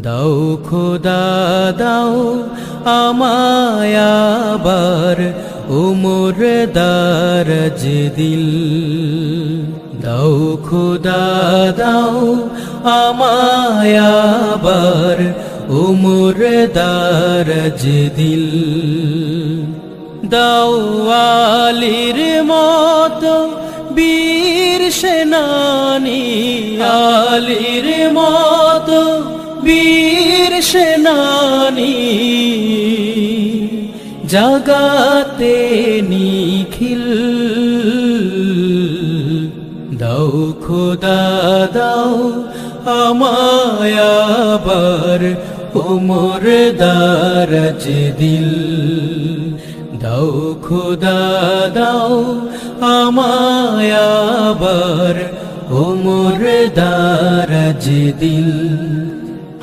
দাও খোদা, দাও আমায় আবার উমর দারজ দিল। দাও খোদা, দাও আমায় আবার উমর দারজ দিল। দাও আলির মতো বীর সেনানি, আলির মতো বীর সেনানি জাগাতে নিখিল। দাও খোদা, দাও আমায় আবার উমর দারজ দিল। দাও খোদা, দাও আমায় আবার উমর দারজ দিল।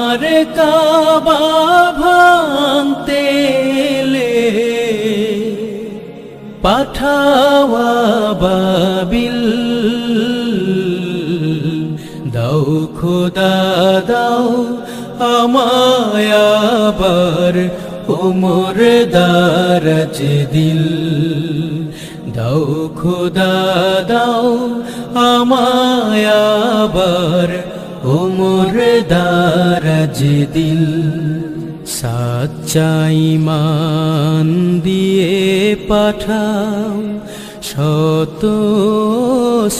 আমার কাবা ভাঙতে পাঠাওয়া বাবিল। দাও খোদা, দাও আমায় আবার উমর দারজ দিল। দাও খোদা, দাও আমায় আবার উমর দারজ দিল মান দিয়ে পাঠাও শত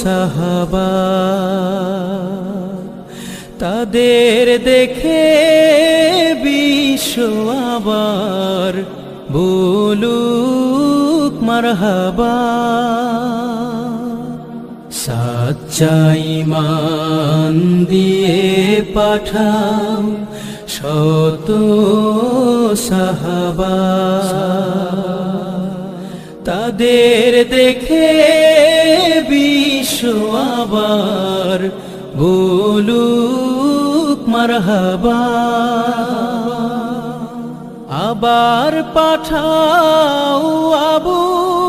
সাহাবা। তাদের দেখে বিশ্ব আবার বলুক মারহাবা। মান দিয়ে পাঠাও শত সাহাবা। তাদের দেখে বিশ্ব আবার বলুক মারহাবা। আবার পাঠাও আবু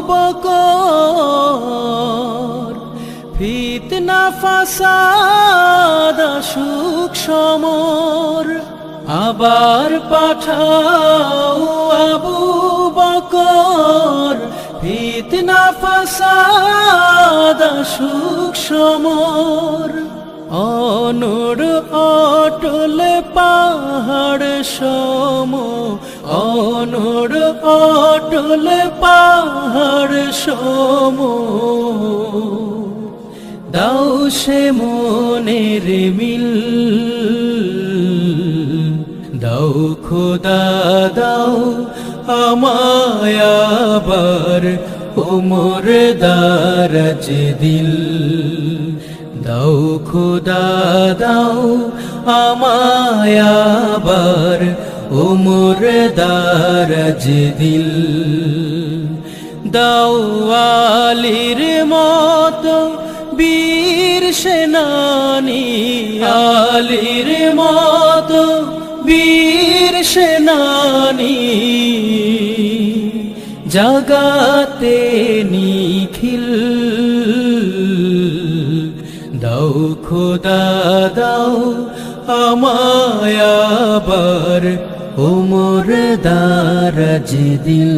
বকর ফিতনা ফাসাদ, সুখ সমর। আবার পাঠাও আবু বকর। ফিতনা ফাসাদ, সুখ সমর। অনর অটল পাহাড় সম। অনর অটল পাহাড় সম। দাও সে মনের মিল। দাও খোদা, দাও আমায় আবার উমর দারজ দিল। দাও খোদা, দাও আমায় আবার উমর দারজ দিল। দাও আলির মতো সেনানি আলির মতো বীর সেনানি জাগাতে নিখিল, দাও খোদা, দাও আমায় আবার উমর দারজ দিল।